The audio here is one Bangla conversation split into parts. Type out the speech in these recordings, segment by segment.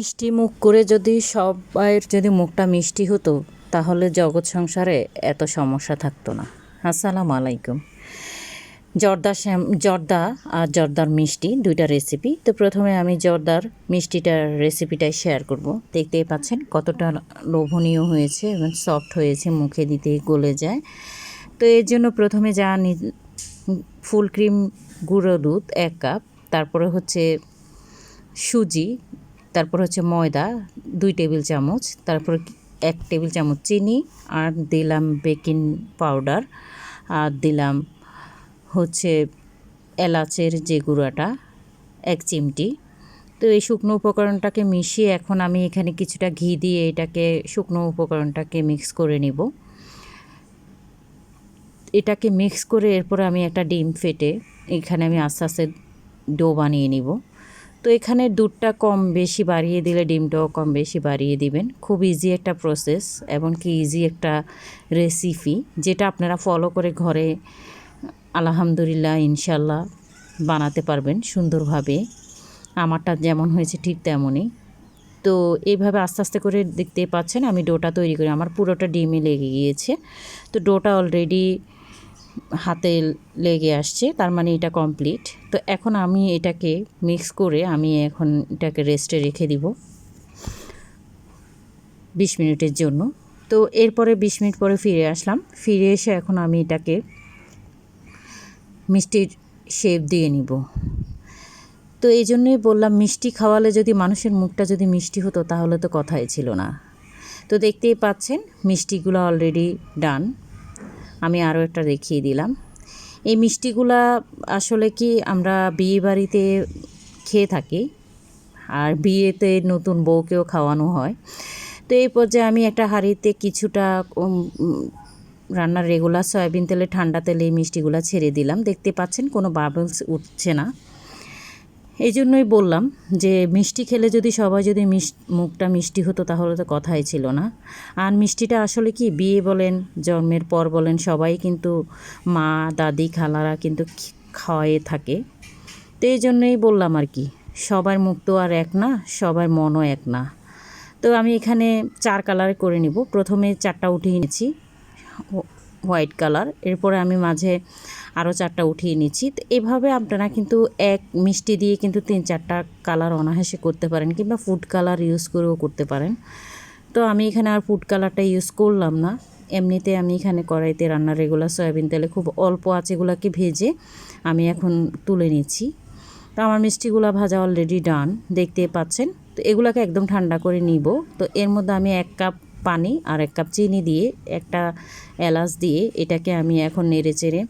মিষ্টি মুখ করে যদি সবাইয়ের যদি মুখটা মিষ্টি হতো, তাহলে জগৎ সংসারে এত সমস্যা থাকতো না। আসসালামু আলাইকুম। জর্দা শ্যাম, জর্দা আর জর্দার মিষ্টি দুইটা রেসিপি তো প্রথমে আমি জর্দার মিষ্টিটার রেসিপিটাই শেয়ার করব। দেখতেই পাচ্ছেন কতটা লোভনীয় হয়েছে এবং সফট হয়েছে, মুখে দিতে গলে যায়। তো এর জন্য প্রথমে যা ফুল ক্রিম গুঁড়ো দুধ এক কাপ, তারপরে হচ্ছে সুজি তারপর হচ্ছে ময়দা, দুই টেবিল চামচ, তারপর এক টেবিল চামচ চিনি আর দিলাম বেকিং পাউডার আর দিলাম হচ্ছে এলাচের যে গুঁড়াটা, এক চিমটি। তো এই শুকনো উপকরণটাকে মিশিয়ে এখন আমি এখানে কিছুটা ঘি দিয়ে এটাকে শুকনো উপকরণটাকে মিক্স করে নিব। এটাকে মিক্স করে এরপর আমি একটা ডিম ফেটে এখানে আমি আস্তে আস্তে ডো বানিয়ে নিব। তো এখানে দুধটা কম বেশি বাড়িয়ে দিলে, ডিমটাও কম বেশি বাড়িয়ে দিবেন। খুব ইজি একটা প্রসেস এবং কি ইজি একটা রেসিপি যেটা আপনারা ফলো করে ঘরে, আলহামদুলিল্লাহ, ইনশাল্লাহ বানাতে পারবেন সুন্দরভাবে। আমারটা যেমন হয়েছে ঠিক তেমনই। তো এইভাবে আস্তে আস্তে করে দেখতে পাচ্ছেন, আমি ডোটা তৈরি করি। আমার পুরোটা ডিমে লেগে গিয়েছে। তো ডোটা অলরেডি হাতে লেগে আসছে, তার মানে এটা কমপ্লিট তো এখন আমি এটাকে মিক্স করে আমি এখন এটাকে রেস্টে রেখে দিব বিশ মিনিটের জন্য। তো এরপরে বিশ মিনিট পরে ফিরে আসলাম। ফিরে এসে এখন আমি এটাকে মিষ্টির শেপ দিয়ে নিব। তো এই জন্যই বললাম, মিষ্টি খাওয়ালে যদি মানুষের মুখটা যদি মিষ্টি হতো, তাহলে তো কথাই ছিল না। তো দেখতেই পাচ্ছেন, মিষ্টিগুলো অলরেডি ডান আমি আরও একটা দেখিয়ে দিলাম। এই মিষ্টিগুলা আসলে কি আমরা বিয়ে বাড়িতে খেয়ে থাকি আর বিয়েতে নতুন বউকেও খাওয়ানো হয়। তো এই পর্যায়ে আমি একটা হাঁড়িতে কিছুটা রান্নার রেগুলার সয়াবিন তেলে ঠান্ডা তেলে এই মিষ্টিগুলো ছেড়ে দিলাম। দেখতে পাচ্ছেন কোনো বাবলস উঠছে না। এই জন্যই বললাম যে মিষ্টি খেলে যদি সবাই যদি মুখটা মিষ্টি হতো তাহলে তো কথাই ছিল না। আর মিষ্টিটা আসলে কি, বিয়ে বলেন, জন্মের পর বলেন, সবাই কিন্তু মা, দাদি, খালারা কিন্তু খি- খাওয়ায়ে থাকে। তো এই জন্যই বললাম আর কি, সবার মুখ তো আর এক না, সবার মনও এক না। তো আমি এখানে চার কালার করে নিব। প্রথমে চারটা উঠিয়ে নিচ্ছি হোয়াইট কালার। এরপরে আমি মাঝে আরও চারটা উঠিয়ে নিচ্ছি। তো এভাবে আপনারা কিন্তু এক মিষ্টি দিয়ে কিন্তু তিন চারটা কালার অনায়াসে করতে পারেন কিংবা ফুড কালার ইউজ করেও করতে পারেন। তো আমি এখানে আর ফুড কালারটা ইউজ করলাম না। এমনিতে আমি এখানে কড়াইতে রান্নার রেগুলার সয়াবিন তেলে খুব অল্প আঁচেগুলোকে ভেজে আমি এখন তুলে নিচ্ছি। তো আমার মিষ্টিগুলো ভাজা অলরেডি ডান দেখতে পাচ্ছেন? তো এগুলোকে একদম ঠান্ডা করে নিব। তো এর মধ্যে আমি এক কাপ পানি আর এক কাপ চিনি দিয়ে, একটা এলাচ দিয়ে এটাকে আমি এখন নেড়ে চেড়ে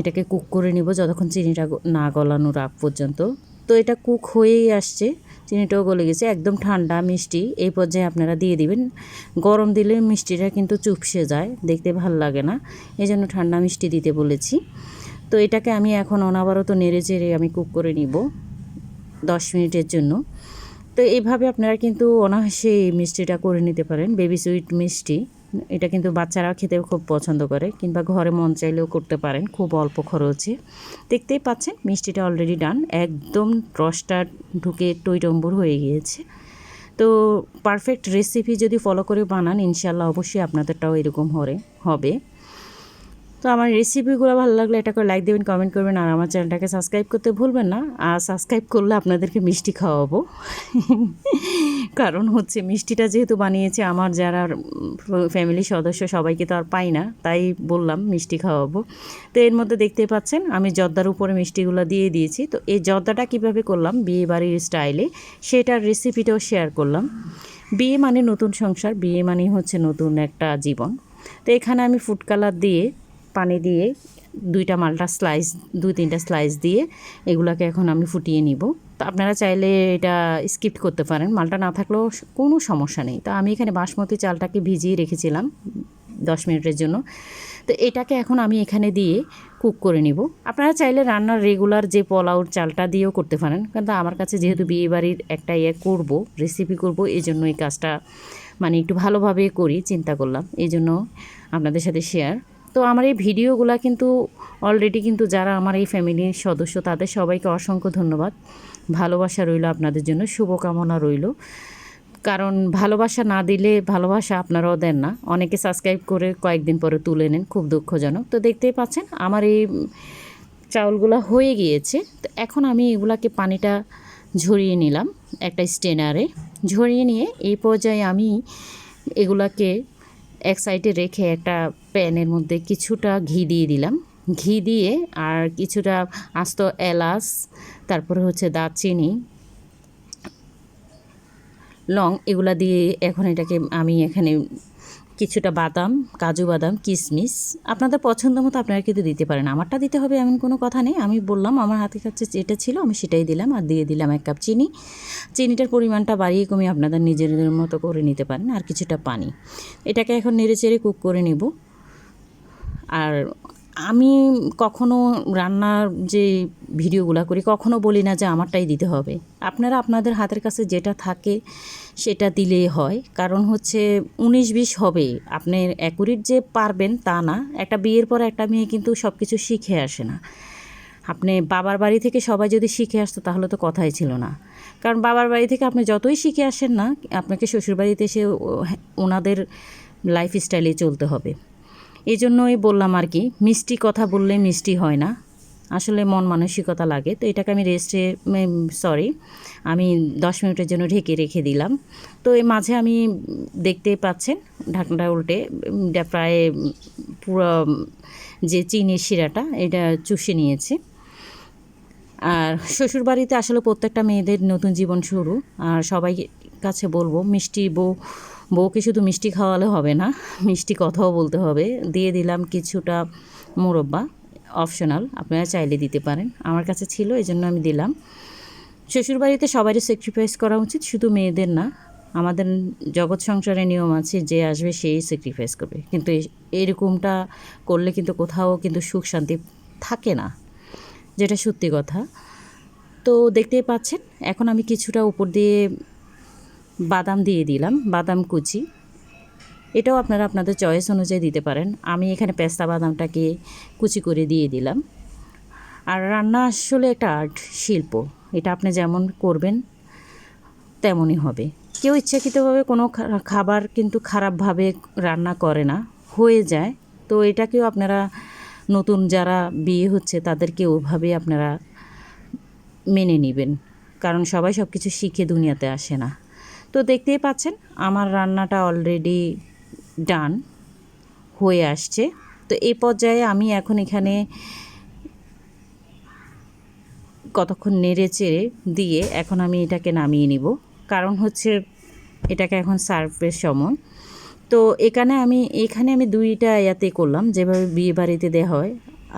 এটাকে কুক করে নিব যতক্ষণ চিনিটা না গলানোর আগ পর্যন্ত। তো এটা কুক হয়েই আসছে, চিনিটাও গলে গেছে, একদম ঠান্ডা, মিষ্টি। এই পর্যায়ে আপনারা দিয়ে দিবেন। গরম দিলে মিষ্টিটা কিন্তু চুপসে যায়, দেখতে ভালো লাগে না। এই জন্য ঠান্ডা মিষ্টি দিতে বলেছি। তো এটাকে আমি এখন অনাবরত নেড়ে চেড়ে আমি কুক করে নিব দশ মিনিটের জন্য। তো এইভাবে আপনারা কিন্তু অনায়াসে এই মিষ্টিটা করে নিতে পারেন। বেবি সুইট মিষ্টি, এটা কিন্তু বাচ্চারা খেতেও খুব পছন্দ করে কিংবা ঘরে মন চাইলেও করতে পারেন, খুব অল্প খরচে। দেখতেই পাচ্ছেন, মিষ্টিটা অলরেডি ডান একদম রসটা ঢুকে টইটম্বুর হয়ে গিয়েছে। তো পারফেক্ট রেসিপি যদি ফলো করে বানান ইনশাল্লাহ অবশ্যই আপনাদেরটাও এরকম হরে, হবে। তো আমার রেসিপিগুলো ভালো লাগলে এটা করে লাইক দেবেন কমেন্ট করবেন, আর আমার চ্যানেলটাকে সাবস্ক্রাইব করতে ভুলবেন না। আর সাবস্ক্রাইব করলে আপনাদেরকে মিষ্টি খাওয়াবো। কারণ হচ্ছে মিষ্টিটা যেহেতু বানিয়েছে, আমার যারা ফ্যামিলির সদস্য সবাইকে তো আর পাই না, তাই বললাম মিষ্টি খাওয়াবো। তো এর মধ্যে দেখতে পাচ্ছেন, আমি জর্দার উপরে মিষ্টিগুলো দিয়ে দিয়েছি। তো এই জর্দাটা কীভাবে করলাম বিয়ে বাড়ির স্টাইলে সেটার রেসিপিটাও শেয়ার করলাম। বিয়ে মানে নতুন সংসার, বিয়ে মানে হচ্ছে নতুন একটা জীবন। তো এখানে আমি ফুড কালার দিয়ে পানি দিয়ে দুইটা মালটা স্লাইস দুই তিনটা স্লাইস দিয়ে এগুলাকে এখন আমি ফুটিয়ে নিব। তো আপনারা চাইলে এটা স্কিপ করতে পারেন। মালটা না থাকলেও কোনো সমস্যা নেই। তো আমি এখানে বাসমতি চালটাকে ভিজিয়ে রেখেছিলাম দশ মিনিটের জন্য। তো এটাকে এখন আমি এখানে দিয়ে কুক করে নিব। আপনারা চাইলে রান্নার রেগুলার যে পোলাওর চালটা দিয়েও করতে পারেন। কিন্তু আমার কাছে যেহেতু বিয়ে বাড়ির একটা ইয়ে করব রেসিপি করব, এই জন্য এই কাজটা মানে একটু ভালোভাবে করি, চিন্তা করলাম। এই জন্য আপনাদের সাথে শেয়ার তো আমার এই ভিডিওগুলো কিন্তু অলরেডি কিন্তু যারা আমার এই ফ্যামিলির সদস্য, তাদের সবাইকে অসংখ্য ধন্যবাদ। ভালোবাসা রইল আপনাদের জন্য, শুভকামনা রইল। কারণ ভালোবাসা না দিলে ভালোবাসা আপনারাও দেন না। অনেকে সাবস্ক্রাইব করে কয়েকদিন পরে তুলে নেন, খুব দুঃখজনক। তো দেখতেই পাচ্ছেন, আমার এই চাউলগুলো হয়ে গিয়েছে। তো এখন আমি এগুলাকে পানিটা ঝরিয়ে নিলাম একটা স্টেনারে ঝরিয়ে নিয়ে এই পর্যায়ে আমি এগুলাকে এক সাইডে রেখে একটা প্যানের মধ্যে কিছুটা ঘি দিয়ে দিলাম। ঘি দিয়ে আর কিছুটা আস্ত এলাচ, তারপরে হচ্ছে দারচিনি, লং এগুলা দিয়ে এখন এটাকে আমি এখানে কিছুটা বাদাম, কাজু বাদাম কিশমিশ আপনাদের পছন্দ মতো আপনারা কিন্তু দিতে পারেন। আমারটা দিতে হবে এমন কোনো কথা নেই। আমি বললাম, আমার হাতে কাছে যেটা ছিল, আমি সেটাই দিলাম আর দিয়ে দিলাম এক কাপ চিনি। চিনিটার পরিমাণটা বাড়িয়ে কমিয়ে আপনাদের নিজেদের মতো করে নিতে পারেন আর কিছুটা পানি। এটাকে এখন নেড়ে চেড়ে কুক করে নেব। আর আমি কখনো রান্নার যে ভিডিওগুলো করি, কখনো বলি না যে আমারটাই দিতে হবে। আপনারা আপনাদের হাতের কাছে যেটা থাকে সেটা দিলেই হয়। কারণ হচ্ছে উনিশ বিশ হবে, আপনি অ্যাকুরেট যে পারবেন তা না। একটা বিয়ের পর একটা মেয়ে কিন্তু সব কিছু শিখে আসে না। আপনি বাবার বাড়ি থেকে সবাই যদি শিখে আসতো তাহলে তো কথাই ছিল না। কারণ বাবার বাড়ি থেকে আপনি যতই শিখে আসেন না, আপনাকে শ্বশুরবাড়িতে এসে ওনাদের লাইফ স্টাইলে চলতে হবে। এই জন্যই বললাম আর কি, মিষ্টি কথা বললে মিষ্টি হয় না। আসলে মন মানসিকতা লাগে, তো এটাকে আমি রেস্টে সরি আমি দশ মিনিটের জন্য ঢেকে রেখে দিলাম। তো এর মাঝে আমি দেখতে পাচ্ছেন, ঢাকনাটা উল্টে প্রায়, পুরো, যে চিনির শিরাটা, এটা চুষে নিয়েছি। আর শ্বশুরবাড়িতে আসলে প্রত্যেকটা মেয়েদের নতুন জীবন শুরু, আর সবাই কাছে বলব, মিষ্টি বউ বউকে শুধু মিষ্টি খাওয়ালে হবে না, মিষ্টি কথাও বলতে হবে। দিয়ে দিলাম কিছুটা মোরব্বা অপশনাল আপনারা চাইলে দিতে পারেন। আমার কাছে ছিল এই জন্য আমি দিলাম। শ্বশুরবাড়িতে সবারই স্যাক্রিফাইস করা উচিত, শুধু মেয়েদের না, আমাদের জগৎ সংসারে নিয়ম আছে, যে আসবে সেই স্যাক্রিফাইস করবে। কিন্তু এরকমটা করলে কিন্তু কোথাও কিন্তু সুখ শান্তি থাকে না, যেটা সত্যি কথা। তো দেখতেই পাচ্ছেন, এখন আমি কিছুটা উপর দিয়ে বাদাম দিয়ে দিলাম, বাদাম কুচি। এটাও আপনারা আপনাদের চয়েস অনুযায়ী দিতে পারেন। আমি এখানে পেস্তা বাদামটাকে কুচি করে দিয়ে দিলাম। আর রান্না আসলে একটা আর্ট শিল্প। এটা আপনি যেমন করবেন, তেমনই হবে। কেউ ইচ্ছাকৃতভাবে কোনো খাবার কিন্তু খারাপভাবে রান্না করে না। হয়ে যায়। তো এটাকেও আপনারা নতুন যারা বিয়ে হচ্ছে, তাদেরকে ওভাবে আপনারা মেনে নেবেন। কারণ সবাই সব কিছু শিখে দুনিয়াতে আসে না। তো দেখতেই পাচ্ছেন আমার রান্নাটা অলরেডি ডান হয়ে আসছে। তো এই পর্যায়ে আমি এখন এখানে কতক্ষণ নেড়ে চেড়ে দিয়ে এখন আমি এটাকে নামিয়ে নিব। কারণ হচ্ছে এটাকে এখন সার্ভের সময়। তো এখানে আমি এখানে আমি দুইটা ইয়াতে করলাম, যেভাবে বিয়ে বাড়িতে দেওয়া হয়।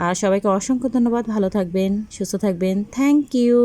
আর সবাইকে অসংখ্য ধন্যবাদ, ভালো থাকবেন, সুস্থ থাকবেন। Thank you